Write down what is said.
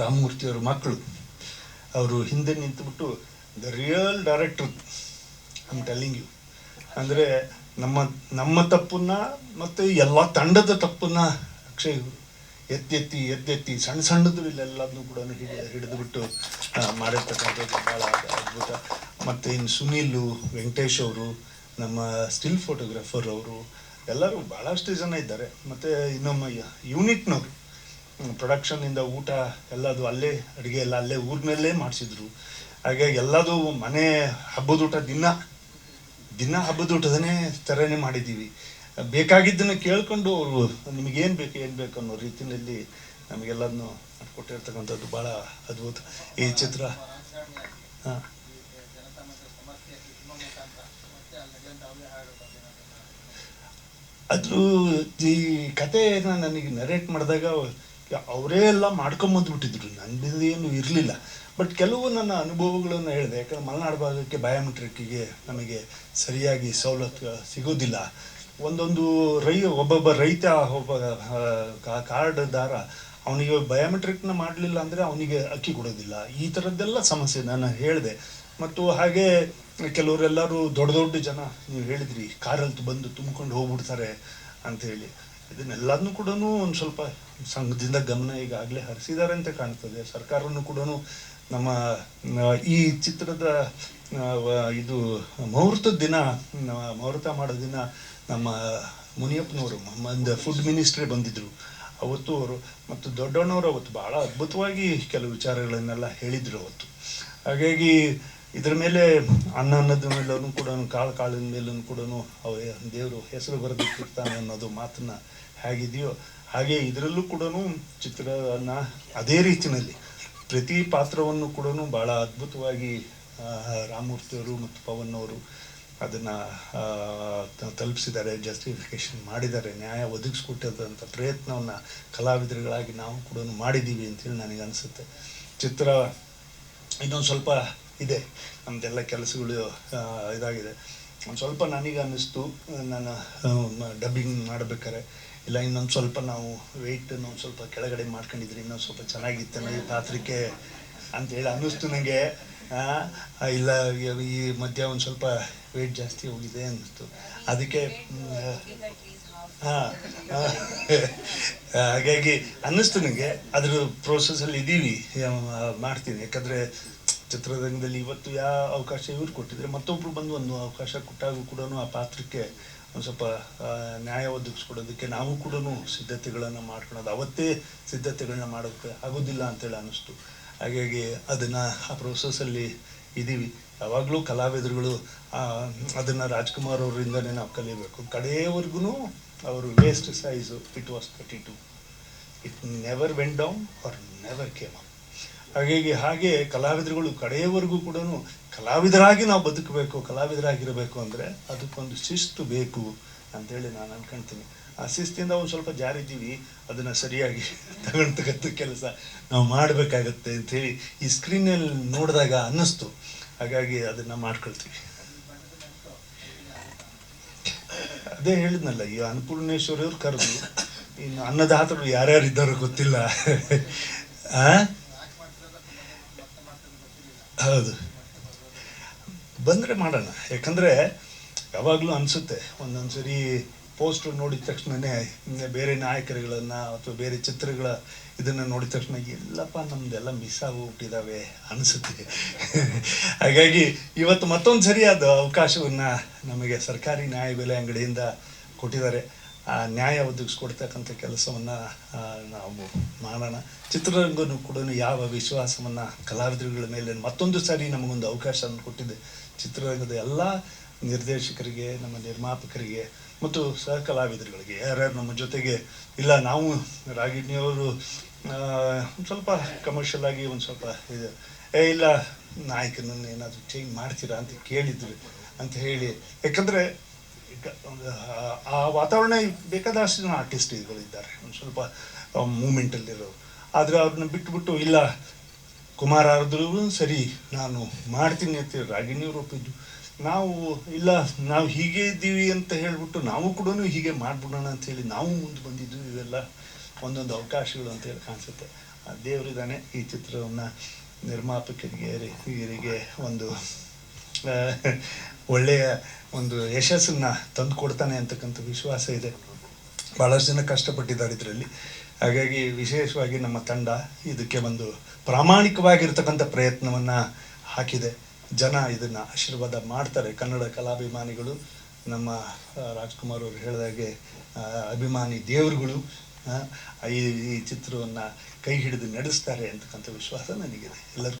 ರಾಮಮೂರ್ತಿಯವ್ರ ಮಕ್ಕಳು. ಅವರು ಹಿಂದೆ ನಿಂತುಬಿಟ್ಟು the real director I'm telling you ಅಂದರೆ ನಮ್ಮ ನಮ್ಮ ತಪ್ಪನ್ನ ಮತ್ತು ಎಲ್ಲ ತಂಡದ ತಪ್ಪನ್ನ ಅಕ್ಷಯ್ ಎತ್ತೆತ್ತಿ ಎತ್ತೆತ್ತಿ ಸಣ್ಣ ಸಣ್ಣದು ಇಲ್ಲೆಲ್ಲದನ್ನು ಕೂಡ ಹಿಡಿದು, ಹಿಡಿದುಬಿಟ್ಟು ಮಾಡಿರ್ತಕ್ಕಂಥದ್ದು ಭಾಳ ಅದ್ಭುತ. ಮತ್ತು ಇನ್ನು ಸುನೀಲು, ವೆಂಕಟೇಶ್ ಅವರು, ನಮ್ಮ ಸ್ಟಿಲ್ ಫೋಟೋಗ್ರಾಫರ್ ಅವರು ಎಲ್ಲರೂ ಭಾಳಷ್ಟು ಜನ ಇದ್ದಾರೆ. ಮತ್ತು ಇನ್ನೊಮ್ಮ ಯೂನಿಟ್ನವರು ಪ್ರೊಡಕ್ಷನ್ನಿಂದ ಊಟ ಎಲ್ಲದು ಅಲ್ಲೇ ಅಡುಗೆ ಎಲ್ಲ ಅಲ್ಲೇ ಊರಿನಲ್ಲೇ ಮಾಡಿಸಿದ್ರು. ಹಾಗಾಗಿ ಎಲ್ಲದು ಮನೆ ಹಬ್ಬದ ಊಟ ದಿನ ದಿನ ಹಬ್ಬದ ಊಟದನೇ ಥರನೇ ಮಾಡಿದ್ದೀವಿ. ಬೇಕಾಗಿದ್ದನ್ನು ಕೇಳ್ಕೊಂಡು ಅವರು ನಿಮಗೇನು ಬೇಕು, ಏನು ಬೇಕು ಅನ್ನೋ ರೀತಿಯಲ್ಲಿ ನಮಗೆಲ್ಲದನ್ನು ಮಾಡಿಕೊಟ್ಟಿರ್ತಕ್ಕಂಥದ್ದು ಭಾಳ ಅದ್ಭುತ. ಈ ಚಿತ್ರ, ಹಾಂ. ಅದ್ರ ಈ ಕಥೆಯನ್ನು ನನಗೆ ನರೇಟ್ ಮಾಡಿದಾಗ ಅವರೇ ಎಲ್ಲ ಮಾಡ್ಕೊಂಬಂದ್ಬಿಟ್ಟಿದ್ರು ನಂದೇನು ಏನು ಇರಲಿಲ್ಲ. ಬಟ್ ಕೆಲವು ನನ್ನ ಅನುಭವಗಳನ್ನು ಹೇಳಿದೆ. ಯಾಕಂದ್ರೆ ಮಲೆನಾಡು ಭಾಗಕ್ಕೆ ಬಯೋಮೆಟ್ರಿಕ್ಕಿಗೆ ನಮಗೆ ಸರಿಯಾಗಿ ಸವಲತ್ತು ಸಿಗೋದಿಲ್ಲ. ಒಂದೊಂದು ರೈ, ಒಬ್ಬೊಬ್ಬ ರೈತ, ಒಬ್ಬ ಕಾರ್ಡ್ ದಾರ ಅವನಿಗೆ ಬಯೋಮೆಟ್ರಿಕ್ನ ಮಾಡಲಿಲ್ಲ ಅಂದರೆ ಅವನಿಗೆ ಅಕ್ಕಿ ಕೊಡೋದಿಲ್ಲ. ಈ ಥರದ್ದೆಲ್ಲ ಸಮಸ್ಯೆ ನಾನು ಹೇಳಿದೆ. ಮತ್ತು ಹಾಗೆ ಕೆಲವರೆಲ್ಲರೂ ದೊಡ್ಡ ದೊಡ್ಡ ಜನ, ನೀವು ಹೇಳಿದ್ರಿ, ಕಾರಲ್ಲಿ ಬಂದು ತುಂಬಿಕೊಂಡು ಹೋಗ್ಬಿಡ್ತಾರೆ ಹೇಳಿ. ಇದನ್ನೆಲ್ಲದನ್ನು ಕೂಡ ಒಂದು ಸ್ವಲ್ಪ ಸಂಘದಿಂದ ಗಮನ ಈಗಾಗಲೇ ಹರಿಸಿದ್ದಾರೆ ಅಂತ ಕಾಣ್ತದೆ. ಸರ್ಕಾರನು ಕೂಡ ನಮ್ಮ ಈ ಚಿತ್ರದ ಇದು ಮುಹೂರ್ತದ ದಿನ ಮುಹೂರ್ತ ಮಾಡೋ ದಿನ ನಮ್ಮ ಮುನಿಯಪ್ಪನವರು ಒಂದು ಫುಡ್ ಮಿನಿಸ್ಟ್ರಿ ಬಂದಿದ್ದರು ಅವತ್ತು ಅವರು, ಮತ್ತು ದೊಡ್ಡಣ್ಣವರು ಅವತ್ತು ಭಾಳ ಅದ್ಭುತವಾಗಿ ಕೆಲವು ವಿಚಾರಗಳನ್ನೆಲ್ಲ ಹೇಳಿದರು ಅವತ್ತು. ಹಾಗಾಗಿ ಇದ್ರ ಮೇಲೆ ಅನ್ನ ಅನ್ನದ ಮೇಲೂ ಕೂಡ, ಕಾಳು ಕಾಳಿನ ಮೇಲೂ ಕೂಡ ಅವ ದೇವರು ಹೆಸರು ಬರೆದಿಟ್ಟಿರ್ತಾನೆ ಅನ್ನೋದು ಮಾತನ್ನ ಹೇಗಿದೆಯೋ, ಹಾಗೆ ಇದರಲ್ಲೂ ಕೂಡ ಚಿತ್ರನ ಅದೇ ರೀತಿಯಲ್ಲಿ ಪ್ರತಿ ಪಾತ್ರವನ್ನು ಕೂಡ ಭಾಳ ಅದ್ಭುತವಾಗಿ ರಾಮಮೂರ್ತಿಯವರು ಮತ್ತು ಪವನ್ ಅವರು ಅದನ್ನು ತಲುಪಿಸಿದ್ದಾರೆ ಜಸ್ಟಿಫಿಕೇಶನ್ ಮಾಡಿದ್ದಾರೆ, ನ್ಯಾಯ ಒದಗಿಸ್ಕೊಟ್ಟಿದ್ದಂಥ ಪ್ರಯತ್ನವನ್ನು ಕಲಾವಿದರುಗಳಾಗಿ ನಾವು ಕೂಡ ಮಾಡಿದ್ದೀವಿ ಅಂತೇಳಿ ನನಗೆ ಅನಿಸುತ್ತೆ ಚಿತ್ರ ಇನ್ನೊಂದು ಸ್ವಲ್ಪ ಇದೆ. ನಮ್ಮದೆಲ್ಲ ಕೆಲಸಗಳು ಇದಾಗಿದೆ. ಒಂದು ಸ್ವಲ್ಪ ನನಗೆ ಅನ್ನಿಸ್ತು ನಾನು ಡಬ್ಬಿಂಗ್ ಮಾಡಬೇಕಾರೆ ಇಲ್ಲ, ಇನ್ನೊಂದು ಸ್ವಲ್ಪ ನಾವು ವೆಯ್ಟ್ ಒಂದು ಸ್ವಲ್ಪ ಕೆಳಗಡೆ ಮಾಡ್ಕೊಂಡಿದ್ರೆ ಇನ್ನೊಂದು ಸ್ವಲ್ಪ ಚೆನ್ನಾಗಿತ್ತು ಈ ಪಾತ್ರಕ್ಕೆ ಅಂತೇಳಿ ಅನ್ನಿಸ್ತು ನನಗೆ ಇಲ್ಲ, ಈ- ಮಧ್ಯ ಒಂದು ಸ್ವಲ್ಪ ವೆಯ್ಟ್ ಜಾಸ್ತಿ ಹೋಗಿದೆ ಅನ್ನಿಸ್ತು. ಅದಕ್ಕೆ, ಹಾಂ ಹಾಗಾಗಿ ಅನ್ನಿಸ್ತು ನನಗೆ ಅದ್ರ ಪ್ರೋಸೆಸ್ಸಲ್ಲಿ ಇದ್ದೀವಿ ಮಾಡ್ತೀನಿ. ಯಾಕಂದರೆ ಚಿತ್ರರಂಗದಲ್ಲಿ ಇವತ್ತು ಯಾವ ಅವಕಾಶ ಇವ್ರು ಕೊಟ್ಟಿದ್ರೆ ಮತ್ತೊಬ್ರು ಬಂದು ಒಂದು ಅವಕಾಶ ಕೊಟ್ಟಾಗೂ ಕೂಡ ಆ ಪಾತ್ರಕ್ಕೆ ಒಂದು ಸ್ವಲ್ಪ ನ್ಯಾಯ ಒದಗಿಸ್ಕೊಡೋದಕ್ಕೆ ನಾವು ಕೂಡ ಸಿದ್ಧತೆಗಳನ್ನು ಮಾಡ್ಕೊಳೋದು. ಅವತ್ತೇ ಸಿದ್ಧತೆಗಳನ್ನ ಮಾಡೋಕ್ಕೆ ಆಗೋದಿಲ್ಲ ಅಂತೇಳಿ ಅನ್ನಿಸ್ತು. ಹಾಗಾಗಿ ಅದನ್ನು ಆ ಪ್ರೊಸೆಸ್ಸಲ್ಲಿ ಇದ್ದೀವಿ ಯಾವಾಗಲೂ ಕಲಾವಿದರುಗಳು ಅದನ್ನು ರಾಜ್ಕುಮಾರ್ ಅವರಿಂದನೇ ನಾವು ಕಲಿಬೇಕು. ಕಡೆಯವರೆಗೂ ಅವರು waist size it was thirty two it never went down or never came up ಹಾಗಾಗಿ ಹಾಗೆ ಕಲಾವಿದರುಗಳು ಕಡೆಯವರೆಗೂ ಕೂಡ ಕಲಾವಿದರಾಗಿ ನಾವು ಬದುಕಬೇಕು, ಕಲಾವಿದರಾಗಿರಬೇಕು ಅಂದರೆ ಅದಕ್ಕೊಂದು ಶಿಸ್ತು ಬೇಕು ಅಂತೇಳಿ ನಾನು ಅನ್ಕೊಂತೀನಿ ಆ ಶಿಸ್ತಿಂದ ಒಂದು ಸ್ವಲ್ಪ ಜಾರಿದ್ದೀವಿ, ಅದನ್ನು ಸರಿಯಾಗಿ ತಗೊಳ್ತಕ್ಕಂಥ ಕೆಲಸ ನಾವು ಮಾಡಬೇಕಾಗತ್ತೆ ಅಂಥೇಳಿ ಈ ಸ್ಕ್ರೀನಲ್ಲಿ ನೋಡಿದಾಗ ಅನ್ನಿಸ್ತು. ಹಾಗಾಗಿ ಅದನ್ನು ಮಾಡ್ಕೊಳ್ತೀವಿ. ಅದೇ ಹೇಳಿದ್ನಲ್ಲ, ಈ ಅನ್ನಪೂರ್ಣೇಶ್ವರಿಯವ್ರು ಕರೆದು, ಇನ್ನು ಅನ್ನದಾತರು ಯಾರ್ಯಾರು ಇದ್ದಾರೋ ಗೊತ್ತಿಲ್ಲ. ಆ? ಹೌದು. ಬಂದರೆ ಮಾಡೋಣ. ಯಾಕಂದರೆ ಯಾವಾಗಲೂ ಅನಿಸುತ್ತೆ ಒಂದೊಂದು ಸರಿ ಪೋಸ್ಟ್ ನೋಡಿದ ತಕ್ಷಣವೇ ಬೇರೆ ನಾಯಕರುಗಳನ್ನು ಅಥವಾ ಬೇರೆ ಚಿತ್ರಗಳ ಇದನ್ನು ನೋಡಿದ ತಕ್ಷಣ, ಎಲ್ಲಪ್ಪ ನಮ್ದೆಲ್ಲ ಮಿಸ್ ಆಗೋಗ್ಬಿಟ್ಟಿದ್ದಾವೆ ಅನಿಸುತ್ತೆ. ಹಾಗಾಗಿ ಇವತ್ತು ಮತ್ತೊಂದು ಸರಿ ಅದು ಅವಕಾಶವನ್ನು ನಮಗೆ ಸರ್ಕಾರಿ ನ್ಯಾಯಬೆಲೆ ಅಂಗಡಿಯಿಂದ ಕೊಟ್ಟಿದ್ದಾರೆ. ನ್ಯಾಯ ಒದಗಿಸ್ಕೊಡ್ತಕ್ಕಂಥ ಕೆಲಸವನ್ನು ನಾವು ಮಾಡೋಣ. ಚಿತ್ರರಂಗನೂ ಕೂಡ ಯಾವ ವಿಶ್ವಾಸವನ್ನು ಕಲಾವಿದರುಗಳ ಮೇಲೆ ಮತ್ತೊಂದು ಸಾರಿ ನಮಗೊಂದು ಅವಕಾಶವನ್ನು ಕೊಟ್ಟಿದೆ. ಚಿತ್ರರಂಗದ ಎಲ್ಲ ನಿರ್ದೇಶಕರಿಗೆ, ನಮ್ಮ ನಿರ್ಮಾಪಕರಿಗೆ ಮತ್ತು ಸಹ ಕಲಾವಿದರುಗಳಿಗೆ ಯಾರ್ಯಾರು ನಮ್ಮ ಜೊತೆಗೆ, ಇಲ್ಲ ನಾವು ರಾಗಿಣಿಯವರು ಸ್ವಲ್ಪ ಕಮರ್ಷಿಯಲ್ ಆಗಿ ಒಂದು ಸ್ವಲ್ಪ ಇದು, ಏ, ಇಲ್ಲ ನಾಯಕನನ್ನು ಏನಾದರೂ ಚೇಂಜ್ ಮಾಡ್ತೀರಾ ಅಂತ ಕೇಳಿದ್ರು ಅಂತ ಹೇಳಿ. ಯಾಕಂದರೆ ಆ- ವಾತಾವರಣ ಬೇಕಾದಷ್ಟು ಜನ ಆರ್ಟಿಸ್ಟ್ಗಳಿದ್ದಾರೆ ಒಂದು ಸ್ವಲ್ಪ ಮೂಮೆಂಟಲ್ಲಿರೋರು ಆದರೆ ಅವ್ರನ್ನ ಬಿಟ್ಟುಬಿಟ್ಟು ಇಲ್ಲ, ಕುಮಾರ್ ಆದ್ರೂ ಸರಿ, ನಾನು ಮಾಡ್ತೀನಿ ಅಂತ ರಾಗಿಣಿ ರೂಪಿದ್ದು ನಾವು, ಇಲ್ಲ, ನಾವು ಹೀಗೆ ಇದ್ದೀವಿ ಅಂತ ಹೇಳಿಬಿಟ್ಟು ನಾವು ಕೂಡ ಹೀಗೆ ಮಾಡ್ಬಿಡೋಣ ಅಂತ ಹೇಳಿ ನಾವು ಮುಂದೆ ಬಂದಿದ್ದು ಇವೆಲ್ಲ ಒಂದೊಂದು ಅವಕಾಶಗಳು ಅಂತ ಹೇಳಿ ಕಾಣಿಸುತ್ತೆ. ಆ ದೇವರಿದ್ದಾನೆ ಈ ಚಿತ್ರವನ್ನು ನಿರ್ಮಾಪಕರಿಗೆ ಇವರಿಗೆ ಒಂದು ಒಳ್ಳೆಯ ಒಂದು ಯಶಸ್ಸನ್ನು ತಂದು ಕೊಡ್ತಾನೆ ಅಂತಕ್ಕಂಥ ವಿಶ್ವಾಸ ಇದೆ. ಭಾಳಷ್ಟು ಜನ ಕಷ್ಟಪಟ್ಟಿದ್ದಾರೆ ಇದರಲ್ಲಿ. ಹಾಗಾಗಿ ವಿಶೇಷವಾಗಿ ನಮ್ಮ ತಂಡ ಇದಕ್ಕೆ ಒಂದು ಪ್ರಾಮಾಣಿಕವಾಗಿರ್ತಕ್ಕಂಥ ಪ್ರಯತ್ನವನ್ನು ಹಾಕಿದೆ. ಜನ ಇದನ್ನು ಆಶೀರ್ವಾದ ಮಾಡ್ತಾರೆ. ಕನ್ನಡ ಕಲಾಭಿಮಾನಿಗಳು, ನಮ್ಮ ರಾಜ್ಕುಮಾರ್ ಅವರು ಹೇಳಿದಾಗೆ ಅಭಿಮಾನಿ ದೇವರುಗಳು ಈ ಈ ಚಿತ್ರವನ್ನು ಕೈ ಹಿಡಿದು ನಡೆಸ್ತಾರೆ ಅಂತಕ್ಕಂಥ ವಿಶ್ವಾಸ ನನಗಿದೆ. ಎಲ್ಲರಿಗೂ